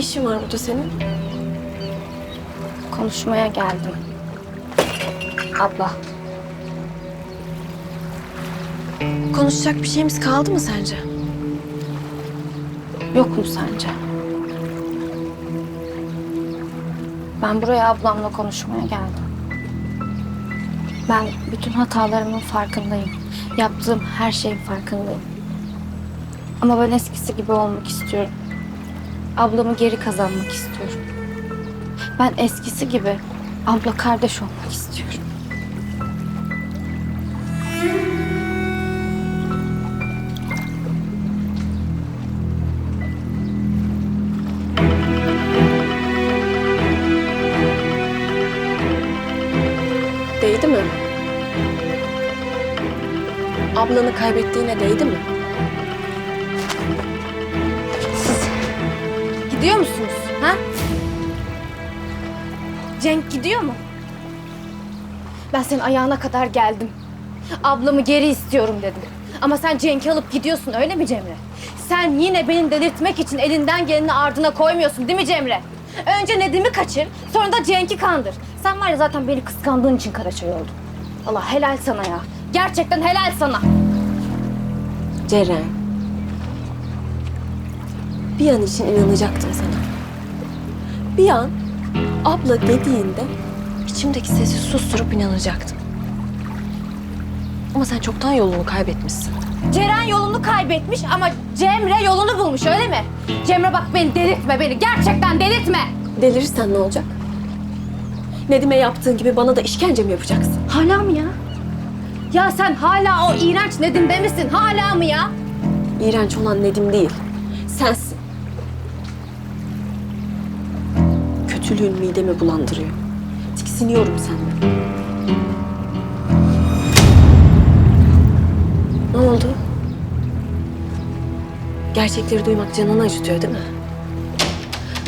işin var burada senin? Konuşmaya geldim. Abla. Konuşacak bir şeyimiz kaldı mı sence? Yok mu sence? Ben buraya ablamla konuşmaya geldim. Ben bütün hatalarımın farkındayım. Yaptığım her şeyin farkındayım. Ama ben eskisi gibi olmak istiyorum. Ablamı geri kazanmak istiyorum. Ben eskisi gibi abla kardeş olmak istiyorum. Değdi mi? Ablanı kaybettiğine değdi mi? Cenk gidiyor mu? Ben senin ayağına kadar geldim. Ablamı geri istiyorum dedim. Ama sen Cenk'i alıp gidiyorsun öyle mi Cemre? Sen yine beni delirtmek için elinden geleni ardına koymuyorsun değil mi Cemre? Önce Nedim'i kaçır, sonra da Cenk'i kandır. Sen var ya zaten beni kıskandığın için Karaçay oldun. Allah helal sana ya. Gerçekten helal sana. Ceren. Bir an için inanacaktım sana. Bir an abla dediğinde içimdeki sesi susturup inanacaktım. Ama sen çoktan yolunu kaybetmişsin. Ceren yolunu kaybetmiş ama Cemre yolunu bulmuş öyle mi? Cemre bak beni delirtme beni. Gerçekten delirtme. Delirirsen ne olacak? Nedim'e yaptığın gibi bana da işkence mi yapacaksın? Hala mı ya? Ya sen hala o iğrenç Nedim'de misin? Hala mı ya? İğrenç olan Nedim değil, sensin. Kötülüğün midemi bulandırıyor. Tiksiniyorum senden. Ne oldu? Gerçekleri duymak canını acıtıyor değil mi?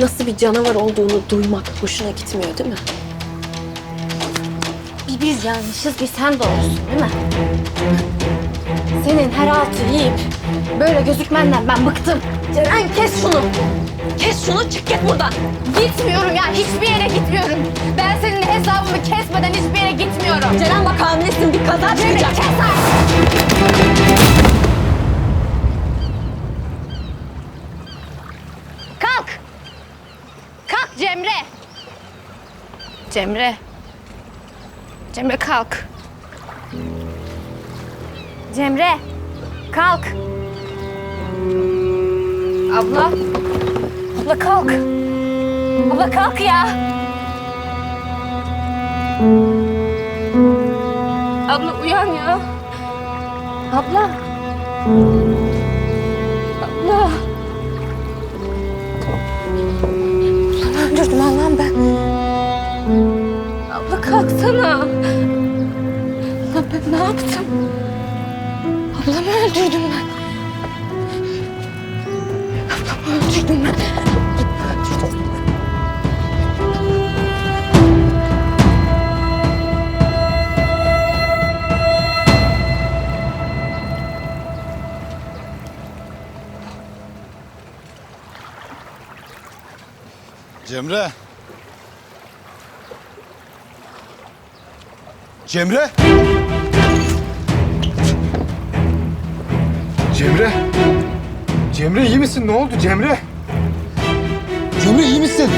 Nasıl bir canavar olduğunu duymak hoşuna gitmiyor değil mi? Bir biz yanlışız bir sen doğrusun değil mi? Senin her altı yiyip böyle gözükmenden ben bıktım. Ceren kes şunu. Kes şunu çık git buradan. Gitmiyorum ya hiçbir yere gitmiyorum. Ben senin hesabımı kesmeden hiçbir yere gitmiyorum. Ceren bak hamilesin bir kaza Cemre çıkacak. kes artık. Kalk. Kalk Cemre. Cemre. Cemre kalk. Cemre. Kalk. Abla. Abla kalk. Abla kalk ya. Abla uyan ya. Abla. Abla. Ablamı öldürdüm Allah'ım ben. Abla kalksana. Ben ne yaptım? Ablamı öldürdüm ben. Ablamı öldürdüm ben. Cemre. Cemre. Cemre. Cemre iyi misin? Ne oldu Cemre? Cemre iyi misin?